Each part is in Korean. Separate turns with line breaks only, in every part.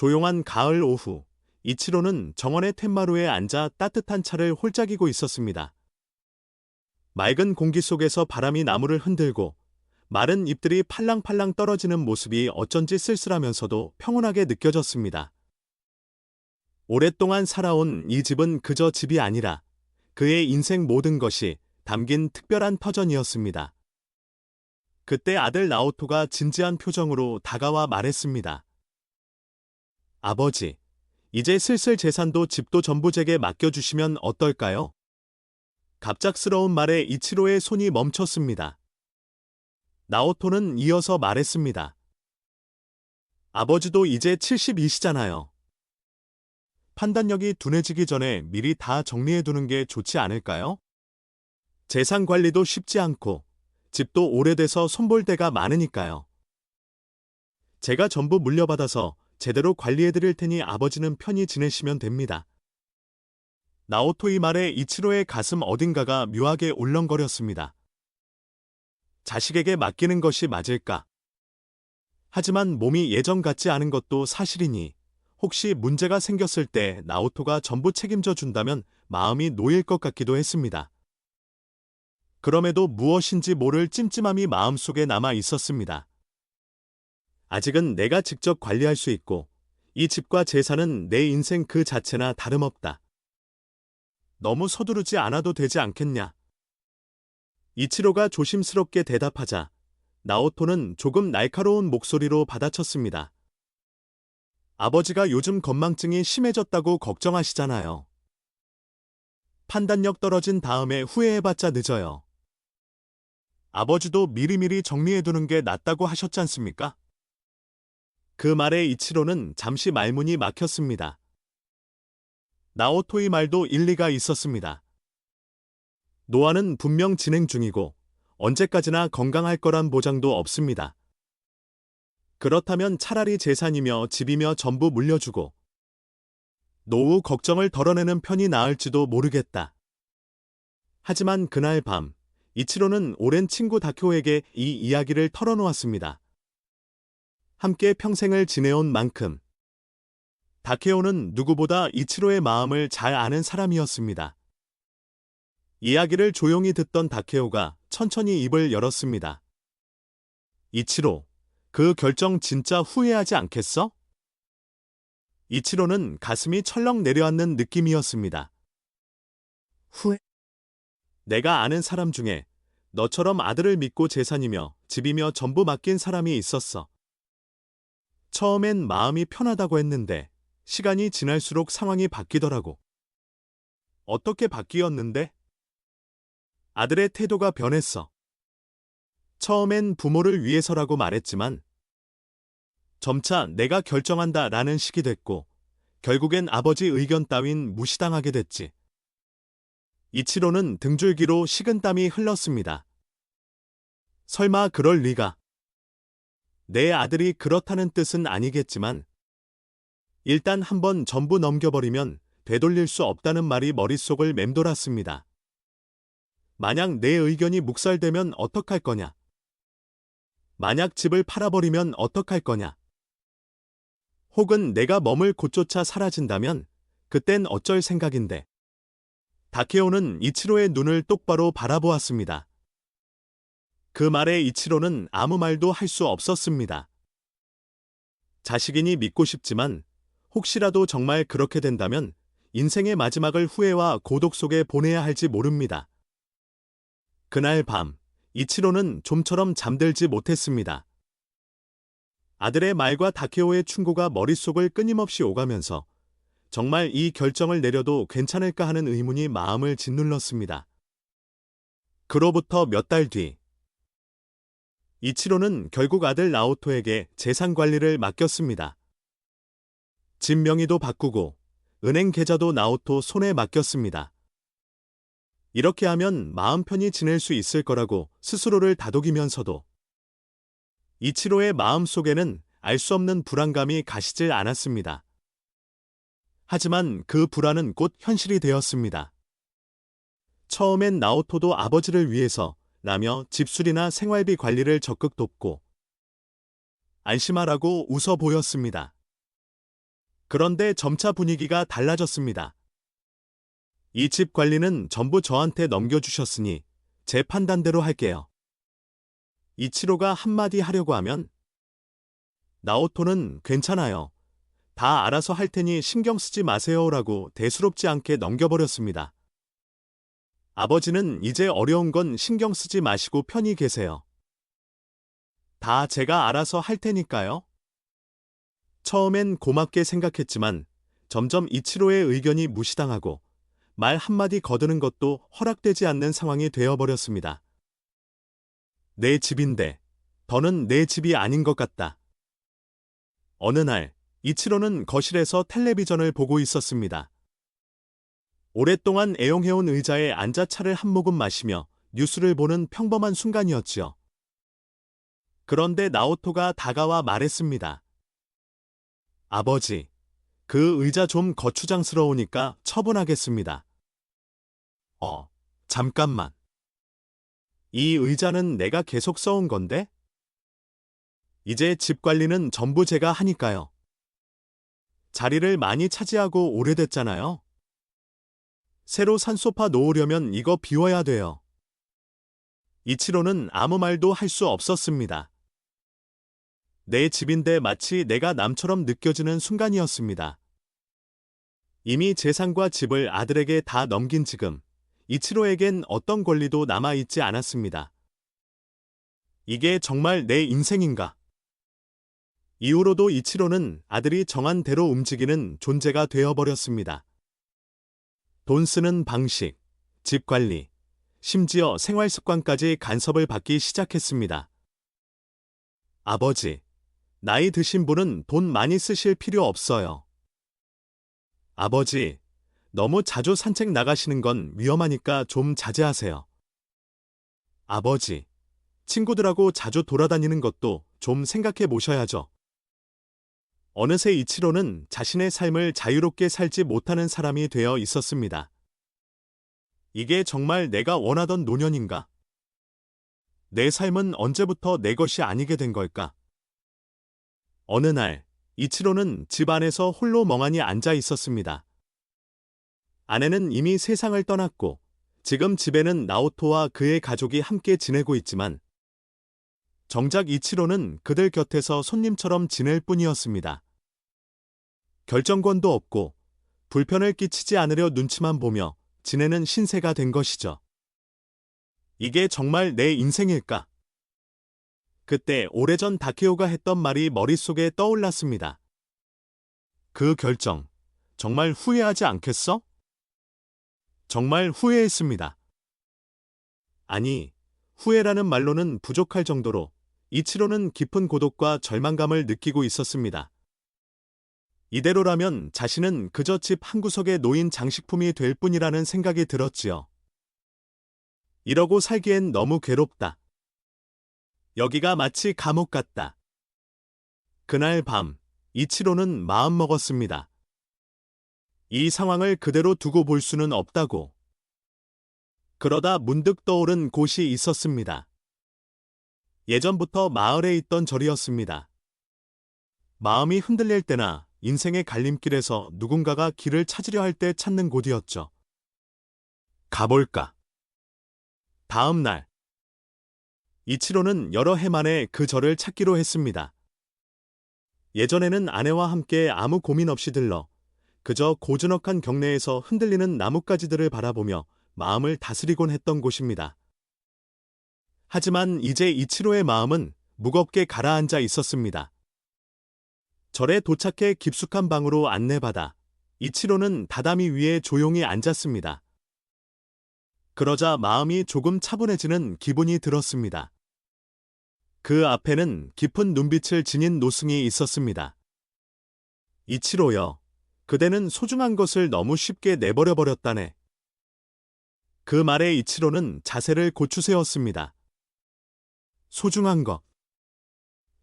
조용한 가을 오후, 이치로는 정원의 텐마루에 앉아 따뜻한 차를 홀짝이고 있었습니다. 맑은 공기 속에서 바람이 나무를 흔들고 마른 잎들이 팔랑팔랑 떨어지는 모습이 어쩐지 쓸쓸하면서도 평온하게 느껴졌습니다. 오랫동안 살아온 이 집은 그저 집이 아니라 그의 인생 모든 것이 담긴 특별한 터전이었습니다. 그때 아들 나오토가 진지한 표정으로 다가와 말했습니다. 아버지, 이제 슬슬 재산도 집도 전부 제게 맡겨주시면 어떨까요? 갑작스러운 말에 이치로의 손이 멈췄습니다. 나오토는 이어서 말했습니다. 아버지도 이제 72시잖아요. 판단력이 둔해지기 전에 미리 다 정리해두는 게 좋지 않을까요? 재산 관리도 쉽지 않고 집도 오래돼서 손볼 데가 많으니까요. 제가 전부 물려받아서 제대로 관리해드릴 테니 아버지는 편히 지내시면 됩니다. 나오토의 말에 이치로의 가슴 어딘가가 묘하게 울렁거렸습니다. 자식에게 맡기는 것이 맞을까? 하지만 몸이 예전 같지 않은 것도 사실이니 혹시 문제가 생겼을 때 나오토가 전부 책임져 준다면 마음이 놓일 것 같기도 했습니다. 그럼에도 무엇인지 모를 찜찜함이 마음속에 남아 있었습니다. 아직은 내가 직접 관리할 수 있고 이 집과 재산은 내 인생 그 자체나 다름없다. 너무 서두르지 않아도 되지 않겠냐? 이치로가 조심스럽게 대답하자 나오토는 조금 날카로운 목소리로 받아쳤습니다. 아버지가 요즘 건망증이 심해졌다고 걱정하시잖아요. 판단력 떨어진 다음에 후회해봤자 늦어요. 아버지도 미리미리 정리해두는 게 낫다고 하셨지 않습니까? 그 말에 이치로는 잠시 말문이 막혔습니다. 나오토의 말도 일리가 있었습니다. 노화는 분명 진행 중이고 언제까지나 건강할 거란 보장도 없습니다. 그렇다면 차라리 재산이며 집이며 전부 물려주고 노후 걱정을 덜어내는 편이 나을지도 모르겠다. 하지만 그날 밤 이치로는 오랜 친구 다쿄에게 이 이야기를 털어놓았습니다. 함께 평생을 지내온 만큼 다케오는 누구보다 이치로의 마음을 잘 아는 사람이었습니다. 이야기를 조용히 듣던 다케오가 천천히 입을 열었습니다. 이치로, 그 결정 진짜 후회하지 않겠어? 이치로는 가슴이 철렁 내려앉는 느낌이었습니다. 후회? 내가 아는 사람 중에 너처럼 아들을 믿고 재산이며 집이며 전부 맡긴 사람이 있었어. 처음엔 마음이 편하다고 했는데 시간이 지날수록 상황이 바뀌더라고. 어떻게 바뀌었는데? 아들의 태도가 변했어. 처음엔 부모를 위해서라고 말했지만 점차 내가 결정한다 라는 식이 됐고 결국엔 아버지 의견 따윈 무시당하게 됐지. 이치로는 등줄기로 식은땀이 흘렀습니다. 설마 그럴 리가. 내 아들이 그렇다는 뜻은 아니겠지만 일단 한번 전부 넘겨버리면 되돌릴 수 없다는 말이 머릿속을 맴돌았습니다. 만약 내 의견이 묵살되면 어떡할 거냐? 만약 집을 팔아버리면 어떡할 거냐? 혹은 내가 머물 곳조차 사라진다면 그땐 어쩔 생각인데. 다케오는 이치로의 눈을 똑바로 바라보았습니다. 그 말에 이치로는 아무 말도 할 수 없었습니다. 자식이니 믿고 싶지만 혹시라도 정말 그렇게 된다면 인생의 마지막을 후회와 고독 속에 보내야 할지 모릅니다. 그날 밤, 이치로는 좀처럼 잠들지 못했습니다. 아들의 말과 다케오의 충고가 머릿속을 끊임없이 오가면서 정말 이 결정을 내려도 괜찮을까 하는 의문이 마음을 짓눌렀습니다. 그로부터 몇 달 뒤, 이치로는 결국 아들 나오토에게 재산 관리를 맡겼습니다. 집 명의도 바꾸고 은행 계좌도 나오토 손에 맡겼습니다. 이렇게 하면 마음 편히 지낼 수 있을 거라고 스스로를 다독이면서도 이치로의 마음 속에는 알 수 없는 불안감이 가시질 않았습니다. 하지만 그 불안은 곧 현실이 되었습니다. 처음엔 나오토도 아버지를 위해서 라며 집수리나 생활비 관리를 적극 돕고 안심하라고 웃어 보였습니다. 그런데 점차 분위기가 달라졌습니다. 이 집 관리는 전부 저한테 넘겨주셨으니 제 판단대로 할게요. 이치로가 한마디 하려고 하면 나오토는 괜찮아요. 다 알아서 할 테니 신경 쓰지 마세요라고 대수롭지 않게 넘겨버렸습니다. 아버지는 이제 어려운 건 신경 쓰지 마시고 편히 계세요. 다 제가 알아서 할 테니까요. 처음엔 고맙게 생각했지만 점점 이치로의 의견이 무시당하고 말 한마디 거드는 것도 허락되지 않는 상황이 되어버렸습니다. 내 집인데 더는 내 집이 아닌 것 같다. 어느 날 이치로는 거실에서 텔레비전을 보고 있었습니다. 오랫동안 애용해온 의자에 앉아 차를 한 모금 마시며 뉴스를 보는 평범한 순간이었지요. 그런데 나오토가 다가와 말했습니다. 아버지, 그 의자 좀 거추장스러우니까 처분하겠습니다. 어, 잠깐만. 이 의자는 내가 계속 써온 건데? 이제 집 관리는 전부 제가 하니까요. 자리를 많이 차지하고 오래됐잖아요. 새로 산 소파 놓으려면 이거 비워야 돼요. 이치로는 아무 말도 할 수 없었습니다. 내 집인데 마치 내가 남처럼 느껴지는 순간이었습니다. 이미 재산과 집을 아들에게 다 넘긴 지금 이치로에겐 어떤 권리도 남아있지 않았습니다. 이게 정말 내 인생인가? 이후로도 이치로는 아들이 정한 대로 움직이는 존재가 되어버렸습니다. 돈 쓰는 방식, 집 관리, 심지어 생활 습관까지 간섭을 받기 시작했습니다. 아버지, 나이 드신 분은 돈 많이 쓰실 필요 없어요. 아버지, 너무 자주 산책 나가시는 건 위험하니까 좀 자제하세요. 아버지, 친구들하고 자주 돌아다니는 것도 좀 생각해 보셔야죠. 어느새 이치로는 자신의 삶을 자유롭게 살지 못하는 사람이 되어 있었습니다. 이게 정말 내가 원하던 노년인가? 내 삶은 언제부터 내 것이 아니게 된 걸까? 어느 날, 이치로는 집 안에서 홀로 멍하니 앉아 있었습니다. 아내는 이미 세상을 떠났고, 지금 집에는 나오토와 그의 가족이 함께 지내고 있지만, 정작 이치로는 그들 곁에서 손님처럼 지낼 뿐이었습니다. 결정권도 없고 불편을 끼치지 않으려 눈치만 보며 지내는 신세가 된 것이죠. 이게 정말 내 인생일까? 그때 오래전 다케오가 했던 말이 머릿속에 떠올랐습니다. 그 결정, 정말 후회하지 않겠어? 정말 후회했습니다. 아니, 후회라는 말로는 부족할 정도로 이치로는 깊은 고독과 절망감을 느끼고 있었습니다. 이대로라면 자신은 그저 집 한구석에 놓인 장식품이 될 뿐이라는 생각이 들었지요. 이러고 살기엔 너무 괴롭다. 여기가 마치 감옥 같다. 그날 밤, 이치로는 마음먹었습니다. 이 상황을 그대로 두고 볼 수는 없다고. 그러다 문득 떠오른 곳이 있었습니다. 예전부터 마을에 있던 절이었습니다. 마음이 흔들릴 때나 인생의 갈림길에서 누군가가 길을 찾으려 할 때 찾는 곳이었죠. 가볼까? 다음 날. 이치로는 여러 해 만에 그 절을 찾기로 했습니다. 예전에는 아내와 함께 아무 고민 없이 들러 그저 고즈넉한 경내에서 흔들리는 나뭇가지들을 바라보며 마음을 다스리곤 했던 곳입니다. 하지만 이제 이치로의 마음은 무겁게 가라앉아 있었습니다. 절에 도착해 깊숙한 방으로 안내받아 이치로는 다다미 위에 조용히 앉았습니다. 그러자 마음이 조금 차분해지는 기분이 들었습니다. 그 앞에는 깊은 눈빛을 지닌 노승이 있었습니다. 이치로여, 그대는 소중한 것을 너무 쉽게 내버려 버렸다네. 그 말에 이치로는 자세를 고추세웠습니다. 소중한 것.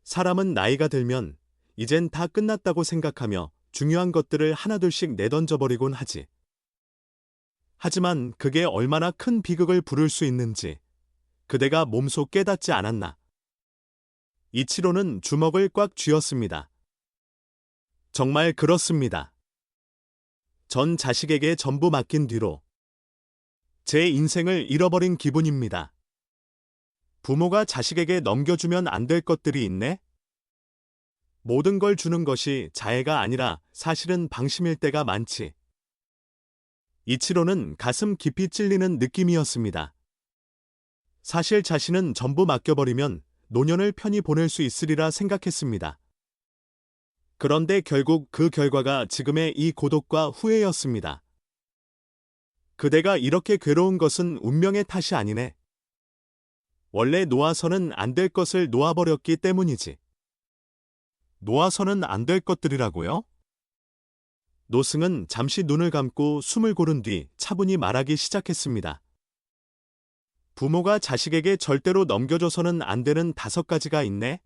사람은 나이가 들면 이젠 다 끝났다고 생각하며 중요한 것들을 하나둘씩 내던져버리곤 하지. 하지만 그게 얼마나 큰 비극을 부를 수 있는지 그대가 몸소 깨닫지 않았나. 이치로는 주먹을 꽉 쥐었습니다. 정말 그렇습니다. 전 자식에게 전부 맡긴 뒤로 제 인생을 잃어버린 기분입니다. 부모가 자식에게 넘겨주면 안 될 것들이 있네? 모든 걸 주는 것이 자애가 아니라 사실은 방심일 때가 많지. 이치로는 가슴 깊이 찔리는 느낌이었습니다. 사실 자신은 전부 맡겨버리면 노년을 편히 보낼 수 있으리라 생각했습니다. 그런데 결국 그 결과가 지금의 이 고독과 후회였습니다. 그대가 이렇게 괴로운 것은 운명의 탓이 아니네. 원래 놓아서는 안 될 것을 놓아버렸기 때문이지. 놓아서는 안 될 것들이라고요? 노승은 잠시 눈을 감고 숨을 고른 뒤 차분히 말하기 시작했습니다. 부모가 자식에게 절대로 넘겨줘서는 안 되는 다섯 가지가 있네.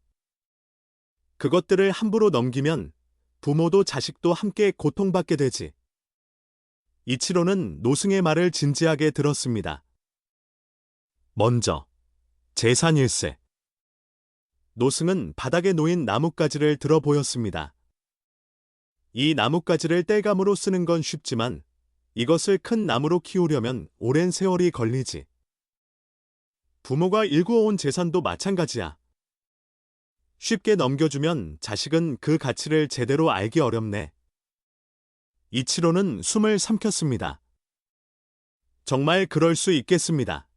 그것들을 함부로 넘기면 부모도 자식도 함께 고통받게 되지. 이치로는 노승의 말을 진지하게 들었습니다. 먼저, 재산일세. 노승은 바닥에 놓인 나뭇가지를 들어 보였습니다. 이 나뭇가지를 땔감으로 쓰는 건 쉽지만 이것을 큰 나무로 키우려면 오랜 세월이 걸리지. 부모가 일구어온 재산도 마찬가지야. 쉽게 넘겨주면 자식은 그 가치를 제대로 알기 어렵네. 이치로는 숨을 삼켰습니다. 정말 그럴 수 있겠습니다.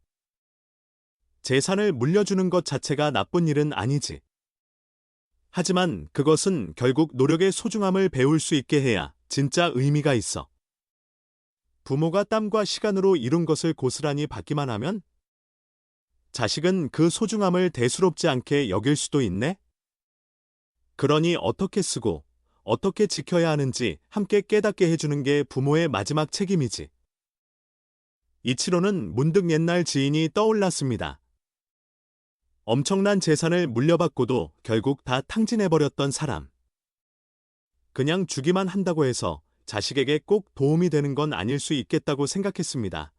재산을 물려주는 것 자체가 나쁜 일은 아니지. 하지만 그것은 결국 노력의 소중함을 배울 수 있게 해야 진짜 의미가 있어. 부모가 땀과 시간으로 이룬 것을 고스란히 받기만 하면 자식은 그 소중함을 대수롭지 않게 여길 수도 있네? 그러니 어떻게 쓰고 어떻게 지켜야 하는지 함께 깨닫게 해주는 게 부모의 마지막 책임이지. 이치로는 문득 옛날 지인이 떠올랐습니다. 엄청난 재산을 물려받고도 결국 다 탕진해버렸던 사람. 그냥 주기만 한다고 해서 자식에게 꼭 도움이 되는 건 아닐 수 있겠다고 생각했습니다.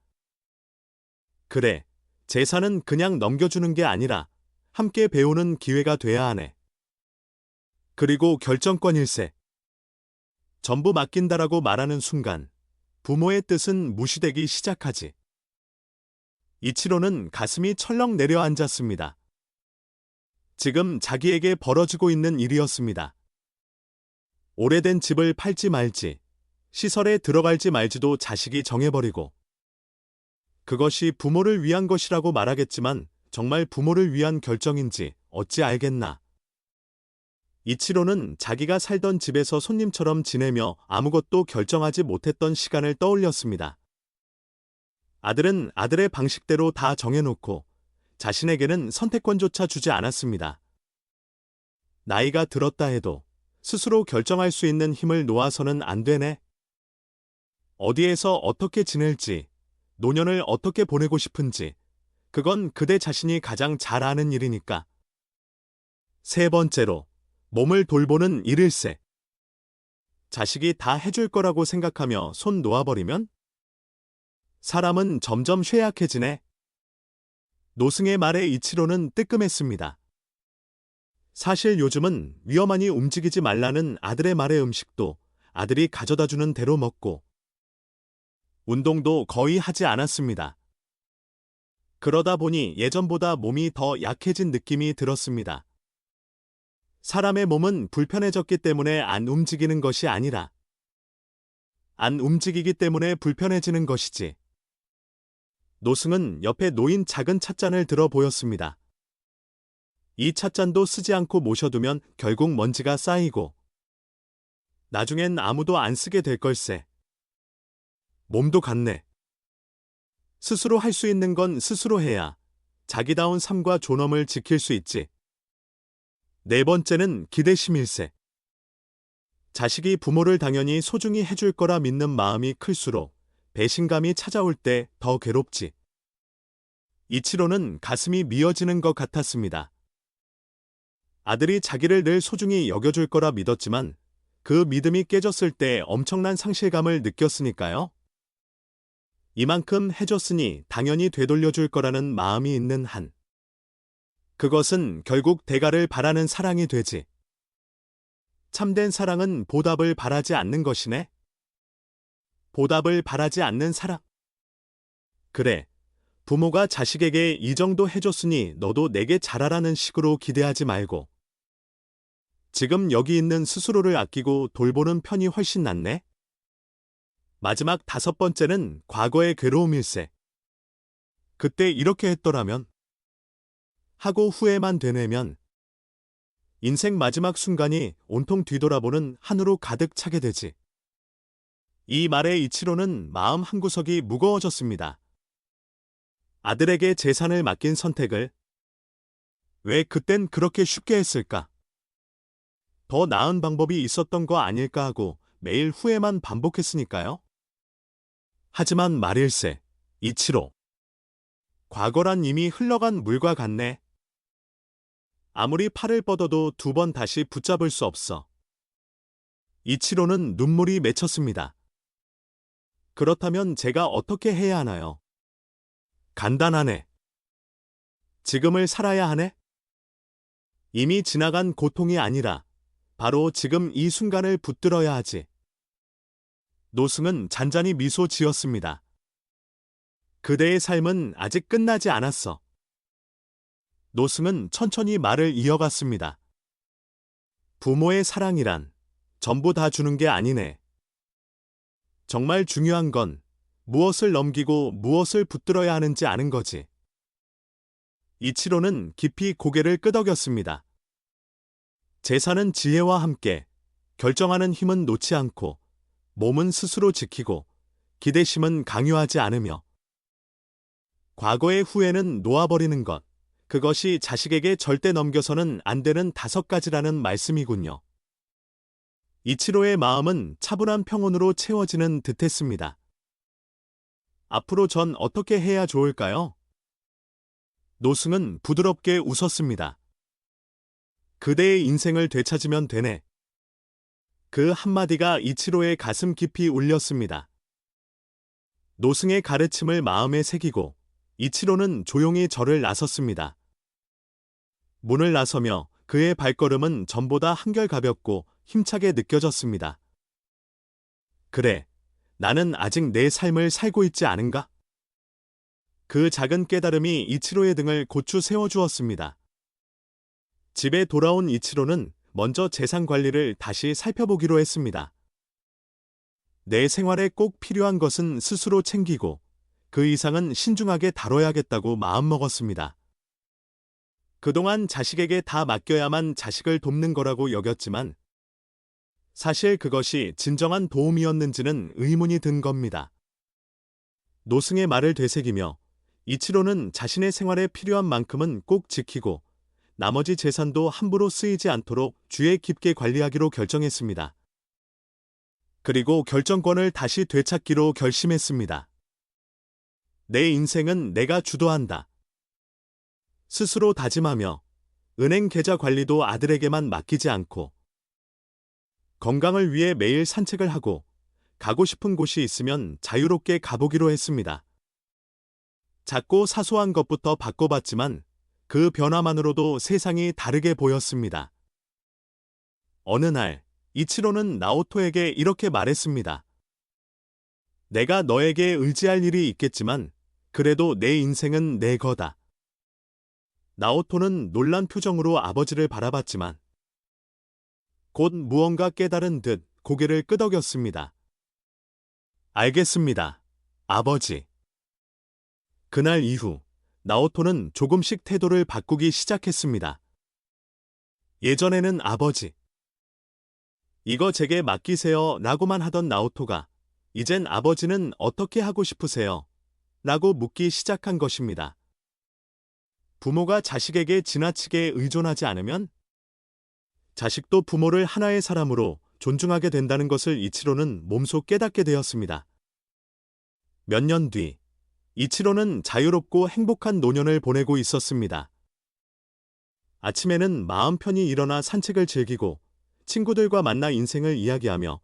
그래, 재산은 그냥 넘겨주는 게 아니라 함께 배우는 기회가 돼야 하네. 그리고 결정권 일세. 전부 맡긴다라고 말하는 순간 부모의 뜻은 무시되기 시작하지. 이치로는 가슴이 철렁 내려앉았습니다. 지금 자기에게 벌어지고 있는 일이었습니다. 오래된 집을 팔지 말지, 시설에 들어갈지 말지도 자식이 정해버리고, 그것이 부모를 위한 것이라고 말하겠지만 정말 부모를 위한 결정인지 어찌 알겠나. 이치로는 자기가 살던 집에서 손님처럼 지내며 아무것도 결정하지 못했던 시간을 떠올렸습니다. 아들은 아들의 방식대로 다 정해놓고 자신에게는 선택권조차 주지 않았습니다. 나이가 들었다 해도 스스로 결정할 수 있는 힘을 놓아서는 안 되네. 어디에서 어떻게 지낼지, 노년을 어떻게 보내고 싶은지, 그건 그대 자신이 가장 잘 아는 일이니까. 세 번째로, 몸을 돌보는 일일세. 자식이 다 해줄 거라고 생각하며 손 놓아버리면? 사람은 점점 쇠약해지네. 노승의 말에 이치로는 뜨끔했습니다. 사실 요즘은 위험하니 움직이지 말라는 아들의 말의 음식도 아들이 가져다 주는 대로 먹고 운동도 거의 하지 않았습니다. 그러다 보니 예전보다 몸이 더 약해진 느낌이 들었습니다. 사람의 몸은 불편해졌기 때문에 안 움직이는 것이 아니라 안 움직이기 때문에 불편해지는 것이지. 노승은 옆에 놓인 작은 찻잔을 들어 보였습니다. 이 찻잔도 쓰지 않고 모셔두면 결국 먼지가 쌓이고 나중엔 아무도 안 쓰게 될 걸세. 몸도 같네. 스스로 할 수 있는 건 스스로 해야 자기다운 삶과 존엄을 지킬 수 있지. 네 번째는 기대심일세. 자식이 부모를 당연히 소중히 해줄 거라 믿는 마음이 클수록 배신감이 찾아올 때 더 괴롭지. 이치로는 가슴이 미어지는 것 같았습니다. 아들이 자기를 늘 소중히 여겨줄 거라 믿었지만 그 믿음이 깨졌을 때 엄청난 상실감을 느꼈으니까요. 이만큼 해줬으니 당연히 되돌려줄 거라는 마음이 있는 한. 그것은 결국 대가를 바라는 사랑이 되지. 참된 사랑은 보답을 바라지 않는 것이네. 보답을 바라지 않는 사랑. 그래. 부모가 자식에게 이 정도 해줬으니 너도 내게 잘하라는 식으로 기대하지 말고. 지금 여기 있는 스스로를 아끼고 돌보는 편이 훨씬 낫네. 마지막 다섯 번째는 과거의 괴로움일세. 그때 이렇게 했더라면 하고 후회만 되뇌면 인생 마지막 순간이 온통 뒤돌아보는 한으로 가득 차게 되지. 이 말에 이치로는 마음 한구석이 무거워졌습니다. 아들에게 재산을 맡긴 선택을 왜 그땐 그렇게 쉽게 했을까? 더 나은 방법이 있었던 거 아닐까 하고 매일 후회만 반복했으니까요. 하지만 말일세, 이치로. 과거란 이미 흘러간 물과 같네. 아무리 팔을 뻗어도 두 번 다시 붙잡을 수 없어. 이치로는 눈물이 맺혔습니다. 그렇다면 제가 어떻게 해야 하나요? 간단하네. 지금을 살아야 하네? 이미 지나간 고통이 아니라 바로 지금 이 순간을 붙들어야 하지. 노승은 잔잔히 미소 지었습니다. 그대의 삶은 아직 끝나지 않았어. 노승은 천천히 말을 이어갔습니다. 부모의 사랑이란 전부 다 주는 게 아니네. 정말 중요한 건 무엇을 넘기고 무엇을 붙들어야 하는지 아는 거지. 이치로는 깊이 고개를 끄덕였습니다. 재산은 지혜와 함께 결정하는 힘은 놓지 않고 몸은 스스로 지키고 기대심은 강요하지 않으며 과거의 후회는 놓아버리는 것. 그것이 자식에게 절대 넘겨서는 안 되는 다섯 가지라는 말씀이군요. 이치로의 마음은 차분한 평온으로 채워지는 듯 했습니다. 앞으로 전 어떻게 해야 좋을까요? 노승은 부드럽게 웃었습니다. 그대의 인생을 되찾으면 되네. 그 한마디가 이치로의 가슴 깊이 울렸습니다. 노승의 가르침을 마음에 새기고 이치로는 조용히 절을 나섰습니다. 문을 나서며 그의 발걸음은 전보다 한결 가볍고 힘차게 느껴졌습니다. 그래, 나는 아직 내 삶을 살고 있지 않은가? 그 작은 깨달음이 이치로의 등을 고추 세워주었습니다. 집에 돌아온 이치로는 먼저 재산 관리를 다시 살펴보기로 했습니다. 내 생활에 꼭 필요한 것은 스스로 챙기고 그 이상은 신중하게 다뤄야겠다고 마음먹었습니다. 그동안 자식에게 다 맡겨야만 자식을 돕는 거라고 여겼지만 사실 그것이 진정한 도움이었는지는 의문이 든 겁니다. 노승의 말을 되새기며 이치로는 자신의 생활에 필요한 만큼은 꼭 지키고 나머지 재산도 함부로 쓰이지 않도록 주의 깊게 관리하기로 결정했습니다. 그리고 결정권을 다시 되찾기로 결심했습니다. 내 인생은 내가 주도한다. 스스로 다짐하며 은행 계좌 관리도 아들에게만 맡기지 않고 건강을 위해 매일 산책을 하고 가고 싶은 곳이 있으면 자유롭게 가보기로 했습니다. 작고 사소한 것부터 바꿔봤지만 그 변화만으로도 세상이 다르게 보였습니다. 어느 날 이치로는 나오토에게 이렇게 말했습니다. 내가 너에게 의지할 일이 있겠지만 그래도 내 인생은 내 거다. 나오토는 놀란 표정으로 아버지를 바라봤지만 곧 무언가 깨달은 듯 고개를 끄덕였습니다. 알겠습니다. 아버지. 그날 이후 나오토는 조금씩 태도를 바꾸기 시작했습니다. 예전에는 아버지. 이거 제게 맡기세요 라고만 하던 나오토가 이젠 아버지는 어떻게 하고 싶으세요? 라고 묻기 시작한 것입니다. 부모가 자식에게 지나치게 의존하지 않으면 자식도 부모를 하나의 사람으로 존중하게 된다는 것을 이치로는 몸소 깨닫게 되었습니다. 몇 년 뒤, 이치로는 자유롭고 행복한 노년을 보내고 있었습니다. 아침에는 마음 편히 일어나 산책을 즐기고 친구들과 만나 인생을 이야기하며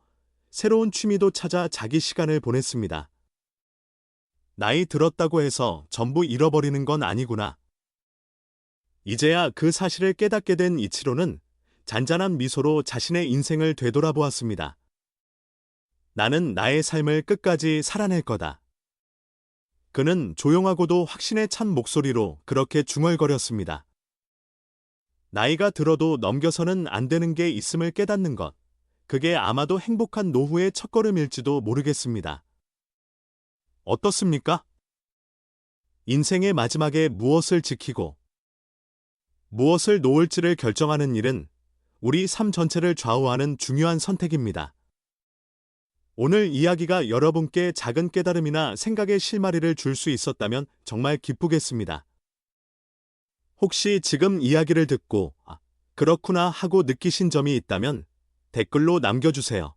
새로운 취미도 찾아 자기 시간을 보냈습니다. 나이 들었다고 해서 전부 잃어버리는 건 아니구나. 이제야 그 사실을 깨닫게 된 이치로는 잔잔한 미소로 자신의 인생을 되돌아보았습니다. 나는 나의 삶을 끝까지 살아낼 거다. 그는 조용하고도 확신에 찬 목소리로 그렇게 중얼거렸습니다. 나이가 들어도 넘겨서는 안 되는 게 있음을 깨닫는 것. 그게 아마도 행복한 노후의 첫걸음일지도 모르겠습니다. 어떻습니까? 인생의 마지막에 무엇을 지키고 무엇을 놓을지를 결정하는 일은 우리 삶 전체를 좌우하는 중요한 선택입니다. 오늘 이야기가 여러분께 작은 깨달음이나 생각의 실마리를 줄 수 있었다면 정말 기쁘겠습니다. 혹시 지금 이야기를 듣고 아, 그렇구나 하고 느끼신 점이 있다면 댓글로 남겨주세요.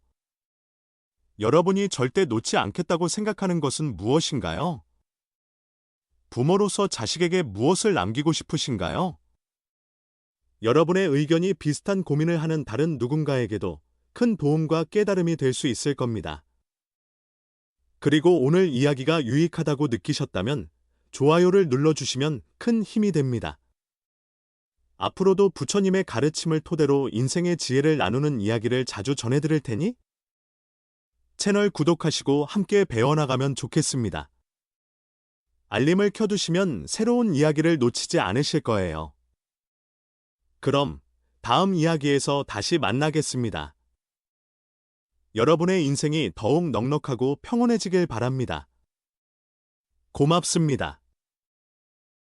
여러분이 절대 놓지 않겠다고 생각하는 것은 무엇인가요? 부모로서 자식에게 무엇을 남기고 싶으신가요? 여러분의 의견이 비슷한 고민을 하는 다른 누군가에게도 큰 도움과 깨달음이 될 수 있을 겁니다. 그리고 오늘 이야기가 유익하다고 느끼셨다면 좋아요를 눌러주시면 큰 힘이 됩니다. 앞으로도 부처님의 가르침을 토대로 인생의 지혜를 나누는 이야기를 자주 전해드릴 테니 채널 구독하시고 함께 배워나가면 좋겠습니다. 알림을 켜두시면 새로운 이야기를 놓치지 않으실 거예요. 그럼 다음 이야기에서 다시 만나겠습니다. 여러분의 인생이 더욱 넉넉하고 평온해지길 바랍니다. 고맙습니다.